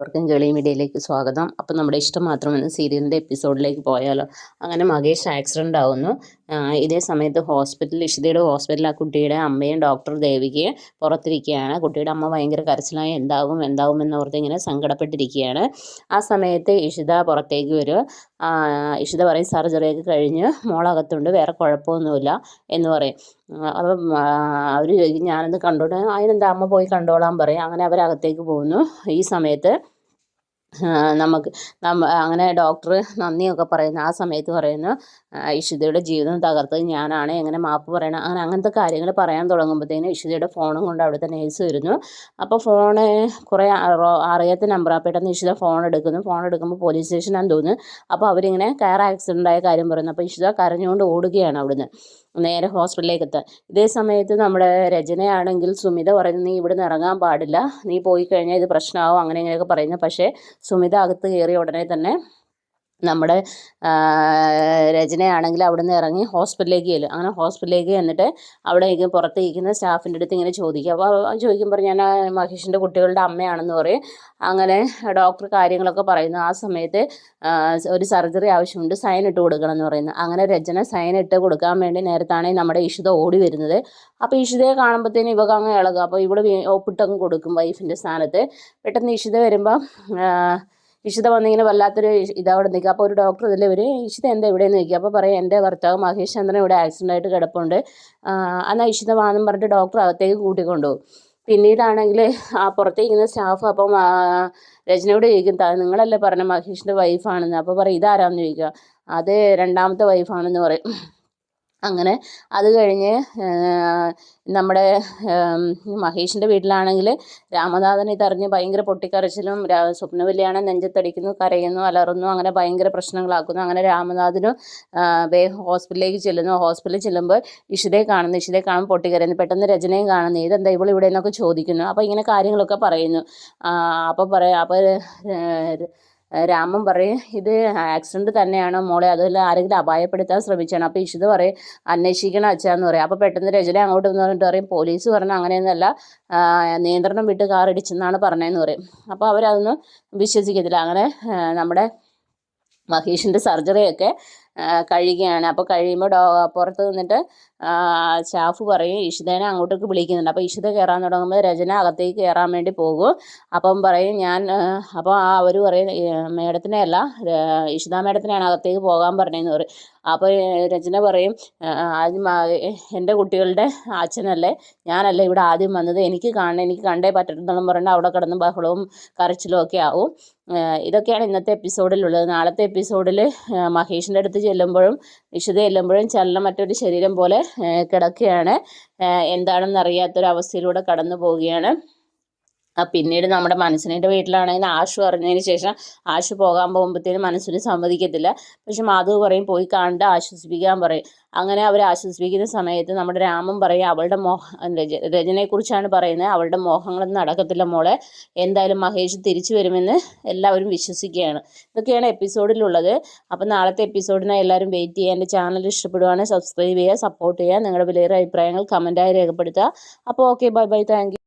അവർക്കും ഗളി മീഡിയയിലേക്ക് സ്വാഗതം. അപ്പം നമ്മുടെ ഇഷ്ടം മാത്രം എന്ന സീരിയലിന്റെ എപ്പിസോഡിലേക്ക് പോയാലോ. അങ്ങനെ മകേഷ് ആക്സിഡന്റ് ആവുന്നു. ഇതേ സമയത്ത് ഹോസ്പിറ്റലിൽ ഇഷിതയുടെ ഹോസ്പിറ്റലിൽ ആ കുട്ടിയുടെ അമ്മയും ഡോക്ടർ ദേവികയെ പുറത്തിരിക്കുകയാണ്. കുട്ടിയുടെ അമ്മ ഭയങ്കര കരച്ചിലായി എന്താവും എന്താവും എന്നോർത്ത് ഇങ്ങനെ സങ്കടപ്പെട്ടിരിക്കുകയാണ്. ആ സമയത്ത് ഇഷിത പുറത്തേക്ക് വരും. ഇഷിത പറയും സർജറിയൊക്കെ കഴിഞ്ഞ് മോളകത്തുണ്ട് വേറെ കുഴപ്പമൊന്നുമില്ല എന്ന് പറയും. അപ്പം അവർ ഞാനൊന്ന് കണ്ടോട്ടെ? അതിനെന്താ അമ്മ പോയി കണ്ടോളാൻ പറയും. അങ്ങനെ അവരകത്തേക്ക് പോകുന്നു. ഈ സമയത്ത് നമുക്ക് നമ്മ അങ്ങനെ ഡോക്ടർ നന്ദിയൊക്കെ പറയുന്നു. ആ സമയത്ത് പറയുന്നു ഇഷിതയുടെ ജീവിതം തകർത്തത് ഞാനാണ് എങ്ങനെ മാപ്പ് പറയണം അങ്ങനെ അങ്ങനത്തെ കാര്യങ്ങൾ പറയാൻ തുടങ്ങുമ്പോഴത്തേനും ഇഷിതയുടെ ഫോണും കൊണ്ട് അവിടുത്തെ നേഴ്സ് വരുന്നു. അപ്പോൾ ഫോണ് കുറേ അറോ- അറിയാത്ത നമ്പറാണ് പെട്ടെന്ന് ഇഷിത ഫോൺ എടുക്കുന്നു. ഫോൺ എടുക്കുമ്പോൾ പോലീസ് സ്റ്റേഷനാന്ന് തോന്നുന്നു. അപ്പോൾ അവരിങ്ങനെ കയർ ആക്സിഡന്റ് ആയ കാര്യം പറയുന്നു. അപ്പോൾ ഇഷിത കരഞ്ഞുകൊണ്ട് ഓടുകയാണ് അവിടുന്ന്. നേരെ ഹോസ്പിറ്റലിലേക്ക് എത്താൻ ഇതേ സമയത്ത് നമ്മുടെ രചനയാണെങ്കിൽ സുമിത പറയുന്നു നീ ഇവിടുന്ന് ഇറങ്ങാൻ പാടില്ല. നീ പോയി കഴിഞ്ഞാൽ ഇത് പ്രശ്നമാവും അങ്ങനെ ഇങ്ങനെയൊക്കെ പറയുന്നു. പക്ഷേ സുമിത അകത്ത് കയറിയ ഉടനെ തന്നെ നമ്മുടെ രചനയാണെങ്കിൽ അവിടെ നിന്ന് ഇറങ്ങി ഹോസ്പിറ്റലിലേക്ക് ചെല്ലും. അങ്ങനെ ഹോസ്പിറ്റലിലേക്ക് ചെന്നിട്ട് അവിടെ ഇരിക്കുന്ന പുറത്ത് ഇരിക്കുന്ന സ്റ്റാഫിന്റെ അടുത്ത് ഇങ്ങനെ ചോദിക്കും. അപ്പോൾ ചോദിക്കുമ്പോൾ ഞാൻ മഹേഷിന്റെ കുട്ടികളുടെ അമ്മയാണെന്ന് പറയും. അങ്ങനെ ഡോക്ടർ കാര്യങ്ങളൊക്കെ പറയുന്നു. ആ സമയത്ത് ഒരു സർജറി ആവശ്യമുണ്ട് സൈൻ ഇട്ട് കൊടുക്കണം എന്ന് പറയുന്നു. അങ്ങനെ രചന സൈൻ ഇട്ട് കൊടുക്കാൻ വേണ്ടി നേരത്താണ് നമ്മുടെ ഇഷിത ഓടി വരുന്നത്. അപ്പോൾ ഇഷിതയെ കാണുമ്പോഴത്തേനും ഇവക്ക് അങ്ങ് ഇളകും. അപ്പോൾ ഇവിടെ ഒപ്പിട്ടങ്ങ് കൊടുക്കും വൈഫിന്റെ സ്ഥാനത്ത്. പെട്ടെന്ന് ഇഷിത വരുമ്പോൾ ഇഷിത വന്നിങ്ങനെ വല്ലാത്തൊരു ഇതവിടെ നിൽക്കുക. അപ്പോൾ ഒരു ഡോക്ടർ ഇതിൽ വരും. ഇഷിത എന്താ ഇവിടെ നിൽക്കുക അപ്പോൾ പറയും എന്റെ ഭർത്താവ് മഹേഷ് ചന്ദ്രൻ ഇവിടെ ആക്സിഡന്റ് ആയിട്ട് കിടപ്പുണ്ട്. എന്നാൽ ഇഷിത വാന്നും പറഞ്ഞിട്ട് ഡോക്ടർ അകത്തേക്ക് കൂട്ടിക്കൊണ്ടുപോകും. പിന്നീടാണെങ്കിൽ ആ പുറത്തേക്കുന്ന സ്റ്റാഫ് അപ്പം രചനയോട് ചോദിക്കും "ത- നിങ്ങളല്ലേ പറഞ്ഞ മഹേഷിന്റെ വൈഫാണെന്ന് അപ്പോൾ പറയും ഇതാരാന്ന് ചോദിക്കുക. അത് രണ്ടാമത്തെ വൈഫാണെന്ന് പറയും. അങ്ങനെ അത് കഴിഞ്ഞ് നമ്മുടെ മഹേഷിന്റെ വീട്ടിലാണെങ്കിൽ രാമനാഥൻ ഇതറിഞ്ഞ് ഭയങ്കര പൊട്ടിക്കരച്ചിലും സ്വപ്നവല്യാണ് നെഞ്ചത്തടിക്കുന്നു കരയുന്നു അലറുന്നു അങ്ങനെ ഭയങ്കര പ്രശ്നങ്ങളാക്കുന്നു. അങ്ങനെ രാമനാഥനും വേഗം ഹോസ്പിറ്റലിലേക്ക് ചെല്ലുന്നു. ഹോസ്പിറ്റലിൽ ചെല്ലുമ്പോൾ ഇഷിതയെ കാണുന്നു. ഇഷിതയെ കാണുമ്പോൾ പൊട്ടിക്കരയുന്നു. പെട്ടെന്ന് രചനയും കാണുന്നു. ഇതെന്താ ഇവൾ ഇവിടെ നിന്നൊക്കെ ചോദിക്കുന്നു. അപ്പോൾ ഇങ്ങനെ കാര്യങ്ങളൊക്കെ പറയുന്നു. അപ്പോൾ പറയാം അപ്പോൾ രാമൻ പറയും ഇത് ആക്സിഡന്റ് തന്നെയാണോ മോളെ? അതുപോലെ ആരെങ്കിലും അപായപ്പെടുത്താൻ ശ്രമിച്ചാണ്? അപ്പോൾ ഇഷിത് പറയും അന്വേഷിക്കണം അച്ഛാന്ന് പറയും. അപ്പോൾ പെട്ടെന്ന് രചന അങ്ങോട്ട് എന്ന് പറഞ്ഞിട്ട് പറയും പോലീസ് പറഞ്ഞാൽ അങ്ങനെയൊന്നല്ല നിയന്ത്രണം വിട്ട് കാർ ഇടിച്ചെന്നാണ് പറഞ്ഞതെന്ന് പറയും. അപ്പോൾ അവരതൊന്നും വിശ്വസിക്കത്തില്ല. അങ്ങനെ നമ്മുടെ മഹേഷിന്റെ സർജറിയൊക്കെ കഴിയുകയാണ് അപ്പോൾ കഴിയുമ്പോൾ ഡോ പുറത്ത് നിന്നിട്ട് സ്റ്റാഫ് പറയും ഇഷിതേനെ അങ്ങോട്ടേക്ക് വിളിക്കുന്നുണ്ട്. അപ്പോൾ ഇഷിത കയറാൻ തുടങ്ങുമ്പോൾ രചന അകത്തേക്ക് കയറാൻ വേണ്ടി പോകും. അപ്പം പറയും ഞാൻ അപ്പോൾ ആ അവർ പറയും മേഡത്തിനെ അല്ല ഇഷിത മേഡത്തിനെയാണ് അകത്തേക്ക് പോകാൻ പറഞ്ഞതെന്ന് പറയും. അപ്പോൾ രചന പറയും ആദ്യം എന്റെ കുട്ടികളുടെ അച്ഛനല്ലേ ഞാനല്ലേ ഇവിടെ ആദ്യം വന്നത്. എനിക്ക് കാണണം എനിക്ക് കണ്ടേ പറ്റത്തുള്ളൂ പറഞ്ഞാൽ അവിടെ കിടന്ന് ബഹളവും കരച്ചിലും ഒക്കെ ആവും. ഇതൊക്കെയാണ് ഇന്നത്തെ എപ്പിസോഡിലുള്ളത്. നാളത്തെ എപ്പിസോഡിൽ മഹേഷിന്റെ അടുത്ത് ചെല്ലുമ്പോഴും വിശുദ്ധ ചെല്ലുമ്പോഴും ചലനം മറ്റൊരു ശരീരം പോലെ കിടക്കുകയാണ്. ആ, എന്താണെന്ന് അറിയാത്തൊരവസ്ഥയിലൂടെ കടന്നു പോവുകയാണ് പിന്നീട് നമ്മുടെ മനസ്സിന്റെ വീട്ടിലാണെങ്കിൽ ആശു അറിഞ്ഞതിന് ശേഷം ആശു പോകാൻ പോകുമ്പോഴത്തേനും മനസ്സിന് സമ്മതിക്കത്തില്ല. പക്ഷെ മാധവ് പറയും പോയി കണ്ട് ആശ്വസിപ്പിക്കാൻ പറയും. അങ്ങനെ അവർ ആശ്വസിപ്പിക്കുന്ന സമയത്ത് നമ്മുടെ രാമൻ പറയും അവളുടെ മോഹ രച രചനയെക്കുറിച്ചാണ് പറയുന്നത്. അവളുടെ മോഹങ്ങളൊന്നും നടക്കത്തില്ല മോളെ. എന്തായാലും മഹേഷ് തിരിച്ചു വരുമെന്ന് എല്ലാവരും വിശ്വസിക്കുകയാണ്. ഇതൊക്കെയാണ് എപ്പിസോഡിലുള്ളത്. അപ്പോൾ നാളത്തെ എപ്പിസോഡിനായി എല്ലാവരും വെയിറ്റ് ചെയ്യുക. എന്റെ ചാനൽ ഇഷ്ടപ്പെടുവാണെങ്കിൽ സബ്സ്ക്രൈബ് ചെയ്യുക സപ്പോർട്ട് ചെയ്യുക. നിങ്ങളുടെ വിലയേറെ അഭിപ്രായങ്ങൾ കമന്റായി രേഖപ്പെടുത്തുക. അപ്പോൾ ഓക്കെ ബൈ ബൈ. താങ്ക്